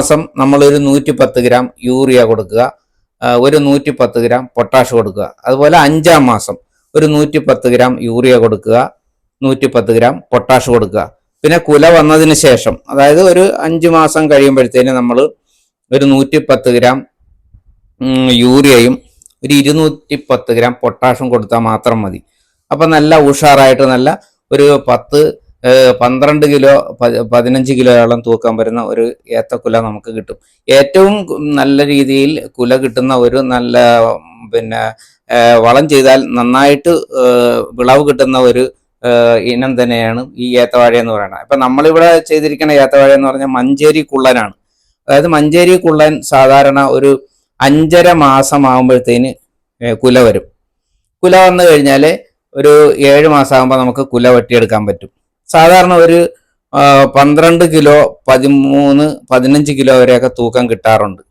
മാസം നമ്മളൊരു നൂറ്റി പത്ത് ഗ്രാം യൂറിയ കൊടുക്കുക. ഒരു നൂറ്റി പത്ത് ഗ്രാം പൊട്ടാഷ് കൊടുക്കുക. അതുപോലെ അഞ്ചാം മാസം ഒരു നൂറ്റി പത്ത് ഗ്രാം യൂറിയ കൊടുക്കുക. നൂറ്റി പത്ത് ഗ്രാം പൊട്ടാഷ് കൊടുക്കുക. പിന്നെ കുല വന്നതിന് ശേഷം അതായത് ഒരു അഞ്ച് മാസം കഴിയുമ്പോഴത്തേന് നമ്മൾ ഒരു നൂറ്റി പത്ത് ഗ്രാം യൂറിയയും ഒരു ഇരുന്നൂറ്റി പത്ത് ഗ്രാം പൊട്ടാഷും കൊടുത്താൽ മാത്രം മതി. അപ്പം നല്ല ഉഷാറായിട്ട് നല്ല ഒരു പത്ത് പന്ത്രണ്ട് കിലോ പതിനഞ്ച് കിലോയോളം തൂക്കം വരുന്ന ഒരു ഏത്തക്കുല നമുക്ക് കിട്ടും. ഏറ്റവും നല്ല രീതിയിൽ കുല കിട്ടുന്ന ഒരു നല്ല പിന്നെ വളം ചെയ്താൽ നന്നായിട്ട് വിളവ് കിട്ടുന്ന ഒരു ഇനം തന്നെയാണ് ഈ ഏത്തവാഴ എന്ന് പറയുന്നത്. അപ്പൊ നമ്മളിവിടെ ചെയ്തിരിക്കുന്ന ഏത്തവാഴ എന്ന് പറഞ്ഞാൽ മഞ്ചേരി കുള്ളനാണ്. അതായത് മഞ്ചേരി കുള്ളൻ സാധാരണ ഒരു അഞ്ചര മാസം ആകുമ്പോഴത്തേന് കുല വരും. കുല വന്നു കഴിഞ്ഞാൽ ഒരു ഏഴ് മാസം ആകുമ്പോൾ നമുക്ക് കുല വെട്ടിയെടുക്കാൻ പറ്റും. സാധാരണ ഒരു പന്ത്രണ്ട് കിലോ പതിമൂന്ന് പതിനഞ്ച് കിലോ വരെയൊക്കെ തൂക്കം കിട്ടാറുണ്ട്.